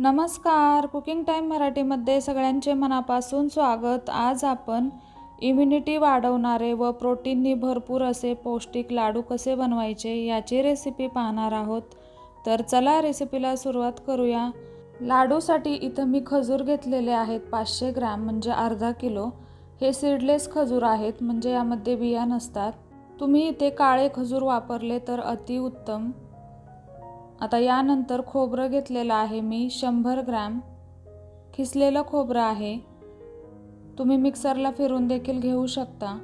नमस्कार. Cooking time मराठीमध्ये सगळ्यांचे मनापासून स्वागत. आज आपण इम्युनिटी वाढवणारे व प्रोटीननी भरपूर असे पौष्टिक लाडू कसे बनवायचे याची रेसिपी पाहणार आहोत. तर चला रेसिपीला सुरुवात करूया. लाडूसाठी इथं मी खजूर घेतलेले आहेत पाचशे ग्रॅम म्हणजे अर्धा किलो. हे सीडलेस खजूर आहेत म्हणजे यामध्ये बिया नसतात. तुम्ही इथे काळे खजूर वापरले तर अतिउत्तम. आता यानंतर खोबरं घेतलेलं आहे मी शंभर ग्रॅम. खिसलेलं खोबरं आहे. तुम्ही मिक्सरला फिरून देखील घेऊ शकता.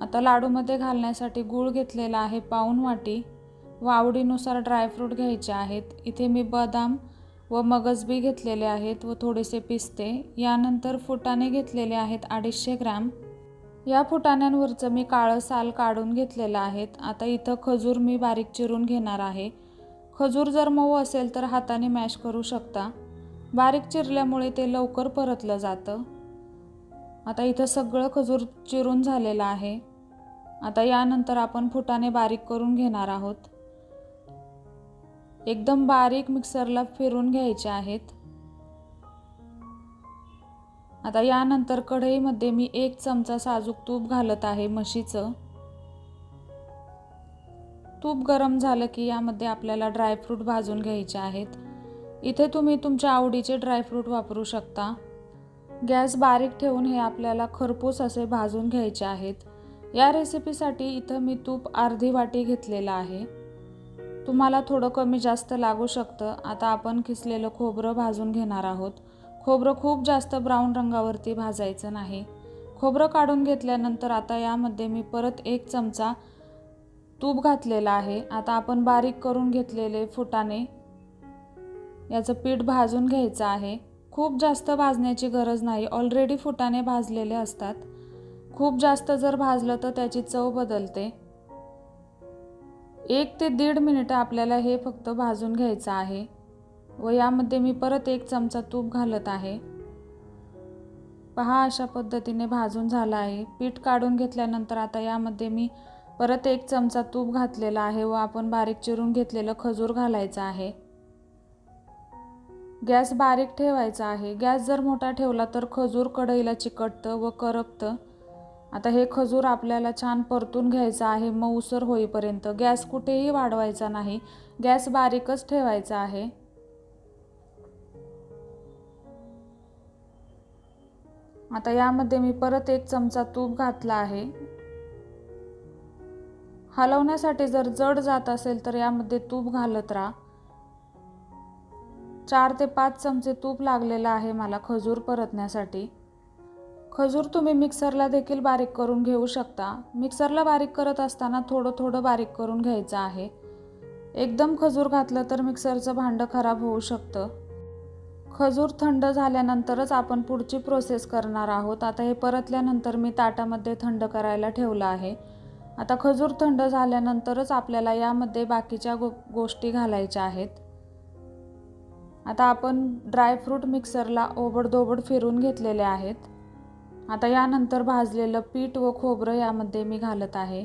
आता लाडूमध्ये घालण्यासाठी गूळ घेतलेला आहे पाऊन वाटी. व आवडीनुसार ड्रायफ्रूट घ्यायचे आहेत. इथे मी बदाम व मगजबी घेतलेले आहेत व थोडेसे पिस्ते. यानंतर फुटाणे घेतलेले आहेत अडीचशे ग्रॅम. या फुटाण्यांवरचं मी काळं साल काढून घेतलेलं आहेत. आता इथं खजूर मी बारीक चिरून घेणार आहे. खजूर जर मऊ असेल तर हाताने मॅश करू शकता. बारीक चिरल्यामुळे ते लवकर परतलं जातं. आता इथं सगळं खजूर चिरून झालेलं आहे. आता यानंतर आपण फुटाणे बारीक करून घेणार आहोत. एकदम बारीक मिक्सरला फिरून घ्यायचे आहेत. आता यानंतर कढईमध्ये मी एक चमचा साजूक तूप घालत आहे म्हशीचं. तूप गरम झालं की यामध्ये आपल्याला ड्रायफ्रूट भाजून घ्यायचे आहेत. इथे तुम्ही तुमच्या आवडीचे ड्रायफ्रूट वापरू शकता. गॅस बारीक ठेवून हे आपल्याला खरपूस असे भाजून घ्यायचे आहेत. या रेसिपीसाठी इथं मी तूप अर्धी वाटी घेतलेलं आहे. तुम्हाला थोडं कमी जास्त लागू शकतं. आता आपण किसलेलं खोबरं भाजून घेणार आहोत. खोबरं खूप जास्त ब्राऊन रंगावरती भाजायचं नाही. खोबरं काढून घेतल्यानंतर आता यामध्ये मी परत एक चमचा तूप घातलेला आहे. आता आपण बारीक करून घेतलेले फुटाने याचं पीठ भाजून घ्यायचं आहे. खूप जास्त भाजण्याची गरज नाही. ऑलरेडी फुटाने भाजलेले असतात. खूप जास्त जर भाजलं तर त्याची चव बदलते. एक ते दीड मिनिटं आपल्याला हे फक्त भाजून घ्यायचं आहे. व यामध्ये मी परत एक चमचा तूप घालत आहे. पहा अशा पद्धतीने भाजून झाला आहे. पीठ काढून घेतल्यानंतर आता यामध्ये मी परत एक चमचा तूप घातलेला आहे व आपण बारीक चिरून घेतलेलं खजूर घालायचं आहे. गॅस बारीक ठेवायचा आहे. गॅस जर मोठा ठेवला तर खजूर कढईला चिकटतं व करपतं. आता हे खजूर आपल्याला छान परतून घ्यायचं आहे. मऊसर होईपर्यंत गॅस कुठेही वाढवायचा नाही. गॅस बारीकच ठेवायचा आहे. आता यामध्ये मी परत एक चमचा तूप घातला आहे. हलवण्यासाठी जर जड जात असेल तर यामध्ये तूप घालत राहा. चार ते पाच चमचे तूप लागलेलं आहे मला खजूर परतण्यासाठी. खजूर तुम्ही मिक्सरला देखील बारीक करून घेऊ शकता. मिक्सरला बारीक करत असताना थोडं थोडं बारीक करून घ्यायचं आहे. एकदम खजूर घातलं तर मिक्सरचं भांडं खराब होऊ शकतं. खजूर थंड झाल्यानंतरच आपण पुढची प्रोसेस करणार आहोत. आता हे परतल्यानंतर मी ताटामध्ये थंड करायला ठेवलं आहे. आता खजूर थंड झाल्यानंतरच आपल्याला यामध्ये बाकीच्या गो गोष्टी घालायच्या आहेत. आता आपण ड्रायफ्रूट मिक्सरला ओबडधोबड फिरून घेतलेले आहेत. आता यानंतर भाजलेलं पीठ व खोबरं यामध्ये मी घालत आहे.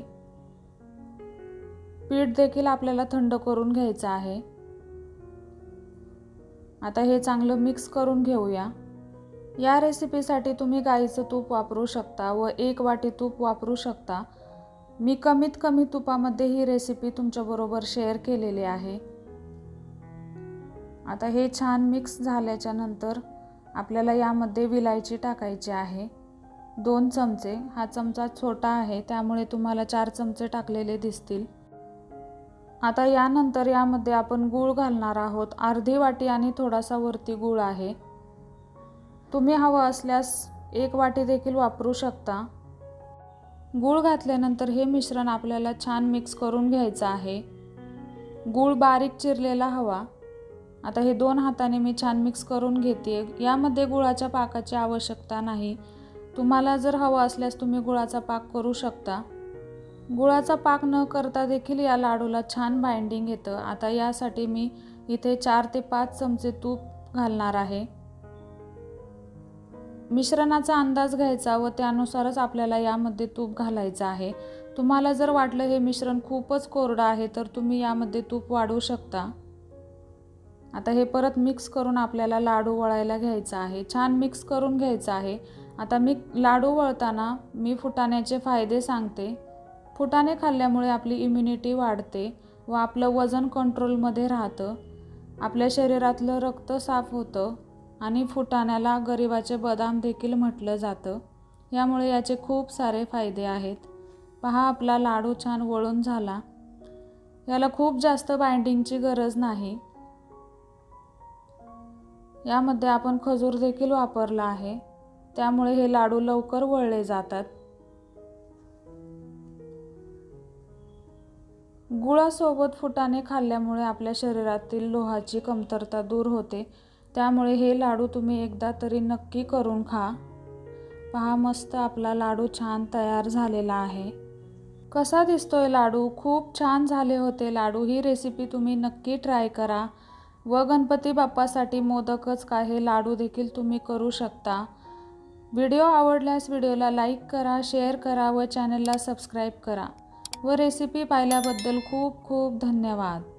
पीठ देखील आपल्याला थंड करून घ्यायचं आहे. आता हे चांगलं मिक्स करून घेऊया. या रेसिपीसाठी तुम्ही गाईचं तूप वापरू शकता व एक वाटी तूप वापरू शकता. मी कमीत कमी तुपामध्ये ही रेसिपी तुमच्याबरोबर शेअर केलेली आहे. आता हे छान मिक्स झाल्याच्यानंतर आपल्याला यामध्ये विलायची टाकायची आहे. दोन चमचे हा चमचा छोटा आहे त्यामुळे तुम्हाला चार चमचे टाकलेले दिसतील. आता यानंतर यामध्ये आपण गूळ घालणार आहोत. अर्धी वाटी आणि थोडासा वरती गूळ आहे. तुम्ही हवं असल्यास एक वाटी देखील वापरू शकता. गूळ घातल्यानंतर हे मिश्रण आपल्याला छान मिक्स करून घ्यायचं आहे. गूळ बारीक चिरलेला हवा. आता हे दोन हाताने मी छान मिक्स करून घेते यामध्ये गुळाच्या पाकाची आवश्यकता नाही. तुम्हाला जर हवं असल्यास तुम्ही गुळाचा पाक करू शकता. गुळाचा पाक न करता देखील या लाडूला छान बाइंडिंग येतं. आता यासाठी मी इथे चार ते पाच चमचे तूप घालणार आहे. मिश्रणाचा अंदाज घ्यायचा व त्यानुसारच आपल्याला यामध्ये तूप घालायचं आहे. तुम्हाला जर वाटलं हे मिश्रण खूपच कोरडं आहे तर तुम्ही यामध्ये तूप वाढवू शकता. आता हे परत मिक्स करून आपल्याला लाडू वळायला घ्यायचा आहे. छान मिक्स करून घ्यायचं आहे. आता मी लाडू वळताना मी फुटाण्याचे फायदे सांगते. फुटाणे खाल्ल्यामुळे आपली इम्युनिटी वाढते व आपलं वजन कंट्रोलमध्ये राहतं. आपल्या शरीरातलं रक्त साफ होतं आणि फुटाण्याला गरिबाचे बदाम देखील म्हटलं जातं. यामुळे याचे खूप सारे फायदे आहेत. पहा आपला लाडू छान वळून झाला. याला खूप जास्त बाइंडिंगची गरज नाही. यामध्ये आपण खजूर देखील वापरला आहे. त्यामुळे हे लाडू लवकर वळले जातात. गुळासोबत फुटाणे खाल्ल्यामुळे आपल्या शरीरातील लोहाची कमतरता दूर होते. त्यामुळे हे लाडू तुम्ही एकदा तरी नक्की करून खा. पहा मस्त आपला लाडू छान तयार झालेला आहे. कसा दिसतोय लाडू? खूप छान झाले होते लाडू. ही रेसिपी तुम्ही नक्की ट्राय करा. व गणपती बाप्पासाठी मोदकच काय हे लाडू देखील तुम्ही करू शकता. व्हिडिओ आवडल्यास व्हिडिओला लाईक करा शेअर करा व चॅनलला सबस्क्राईब करा. व रेसिपी पाहिल्याबद्दल खूप खूप धन्यवाद.